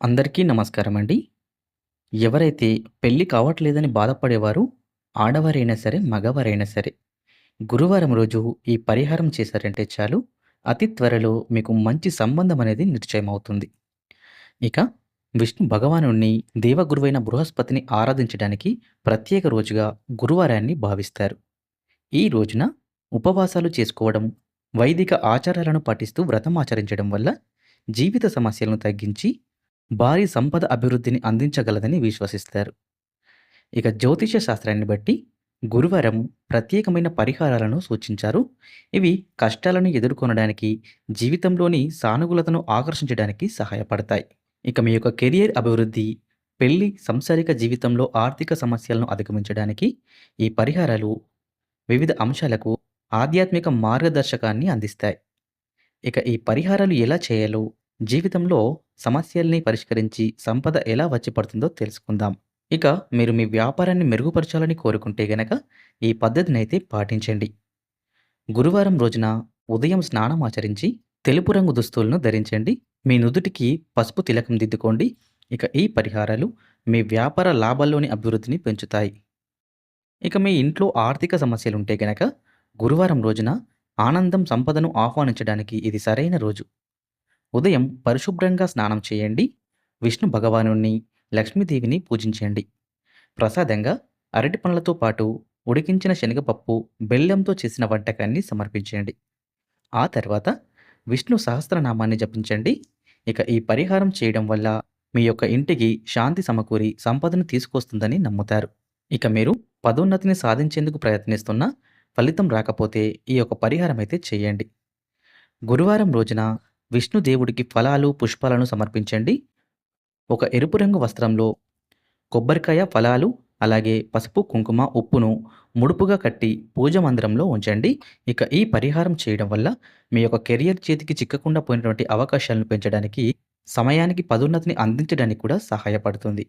అందరికీ నమస్కారం అండి. ఎవరైతే పెళ్ళి కావట్లేదని బాధపడేవారు ఆడవారైనా సరే, మగవారైనా సరే, గురువారం రోజు ఈ పరిహారం చేశారంటే చాలు, అతి త్వరలో మీకు మంచి సంబంధం అనేది నిశ్చయమవుతుంది. ఇక విష్ణు భగవానుడిని దేవగురువైన బృహస్పతిని ఆరాధించడానికి ప్రత్యేక రోజుగా గురువారాన్ని భావిస్తారు. ఈ రోజున ఉపవాసాలు చేసుకోవడం, వైదిక ఆచారాలను పాటిస్తూ వ్రతం ఆచరించడం వల్ల జీవిత సమస్యలను తగ్గించి భారీ సంపద అభివృద్ధిని అందించగలదని విశ్వసిస్తారు. ఇక జ్యోతిష శాస్త్రాన్ని బట్టి గురువారం ప్రత్యేకమైన పరిహారాలను సూచించారు. ఇవి కష్టాలను ఎదుర్కొనడానికి, జీవితంలోని సానుకూలతను ఆకర్షించడానికి సహాయపడతాయి. ఇక మీ యొక్క కెరియర్ అభివృద్ధి, పెళ్ళి, సంసారిక జీవితంలో ఆర్థిక సమస్యలను అధిగమించడానికి ఈ పరిహారాలు వివిధ అంశాలకు ఆధ్యాత్మిక మార్గదర్శకాన్ని అందిస్తాయి. ఇక ఈ పరిహారాలు ఎలా చేయాలో, జీవితంలో సమస్యల్ని పరిష్కరించి సంపద ఎలా వచ్చి పడుతుందో తెలుసుకుందాం. ఇక మీరు మీ వ్యాపారాన్ని మెరుగుపరచాలని కోరుకుంటే గనక ఈ పద్ధతినైతే పాటించండి. గురువారం రోజున ఉదయం స్నానం ఆచరించి తెలుపు రంగు దుస్తులను ధరించండి. మీ నుదుటికి పసుపు తిలకం దిద్దుకోండి. ఇక ఈ పరిహారాలు మీ వ్యాపార లాభాల్లోని అభివృద్ధిని పెంచుతాయి. ఇక మీ ఇంట్లో ఆర్థిక సమస్యలుంటే గనక గురువారం రోజున ఆనందం, సంపదను ఆహ్వానించడానికి ఇది సరైన రోజు. ఉదయం పరిశుభ్రంగా స్నానం చేయండి. విష్ణు భగవాను లక్ష్మీదేవిని పూజించండి. ప్రసాదంగా అరటి పండ్లతో పాటు ఉడికించిన శనగపప్పు, బెల్లంతో చేసిన వంటకాన్ని సమర్పించండి. ఆ తర్వాత విష్ణు సహస్రనామాన్ని జపించండి. ఇక ఈ పరిహారం చేయడం వల్ల మీ యొక్క ఇంటికి శాంతి సమకూరి సంపదను తీసుకొస్తుందని నమ్ముతారు. ఇక మీరు పదోన్నతిని సాధించేందుకు ప్రయత్నిస్తున్నా ఫలితం రాకపోతే ఈ యొక్క పరిహారం అయితే చేయండి. గురువారం రోజున విష్ణు దేవుడికి ఫలాలు, పుష్పాలను సమర్పించండి. ఒక ఎరుపు రంగు వస్త్రంలో కొబ్బరికాయ, ఫలాలు, అలాగే పసుపు, కుంకుమ, ఉప్పును ముడుపుగా కట్టి పూజ మందిరంలో ఉంచండి. ఇక ఈ పరిహారం చేయడం వల్ల మీ యొక్క కెరియర్ చేతికి చిక్కకుండా పోయినటువంటి అవకాశాలను పెంచడానికి, సమయానికి పదోన్నతిని అందించడానికి కూడా సహాయపడుతుంది.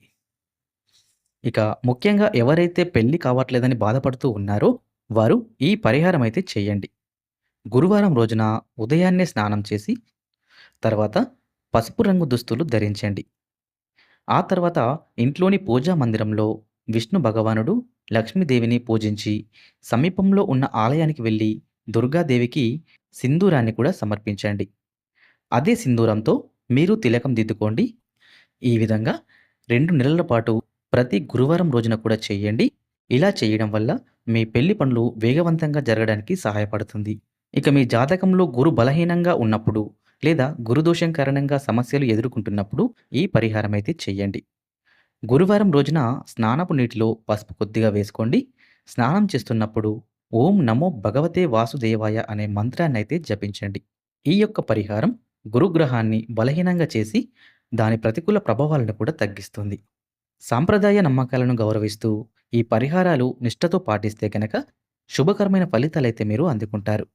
ఇక ముఖ్యంగా ఎవరైతే పెళ్ళి కావట్లేదని బాధపడుతూ ఉన్నారో వారు ఈ పరిహారం అయితే చేయండి. గురువారం రోజున ఉదయాన్నే స్నానం చేసి తర్వాత పసుపు రంగు దుస్తులు ధరించండి. ఆ తర్వాత ఇంట్లోని పూజా మందిరంలో విష్ణు భగవానుడు, లక్ష్మీదేవిని పూజించి సమీపంలో ఉన్న ఆలయానికి వెళ్ళి దుర్గాదేవికి సింధూరాన్ని కూడా సమర్పించండి. అదే సింధూరంతో మీరు తిలకం దిద్దుకోండి. ఈ విధంగా రెండు నెలల పాటు ప్రతి గురువారం రోజున కూడా చేయండి. ఇలా చేయడం వల్ల మీ పెళ్ళి పనులు వేగవంతంగా జరగడానికి సహాయపడుతుంది. ఇక మీ జాతకంలో గురు బలహీనంగా ఉన్నప్పుడు లేదా గురుదోషం కారణంగా సమస్యలు ఎదుర్కొంటున్నప్పుడు ఈ పరిహారం అయితే చేయండి. గురువారం రోజున స్నానపు నీటిలో పసుపు కొద్దిగా వేసుకోండి. స్నానం చేస్తున్నప్పుడు ఓం నమో భగవతే వాసుదేవాయ అనే మంత్రాన్నైతే జపించండి. ఈ యొక్క పరిహారం గురుగ్రహాన్ని బలహీనంగా చేసి దాని ప్రతికూల ప్రభావాలను కూడా తగ్గిస్తుంది. సాంప్రదాయ నమ్మకాలను గౌరవిస్తూ ఈ పరిహారాలు నిష్ఠతో పాటిస్తే కనుక శుభకరమైన ఫలితాలైతే మీరు అందుకుంటారు.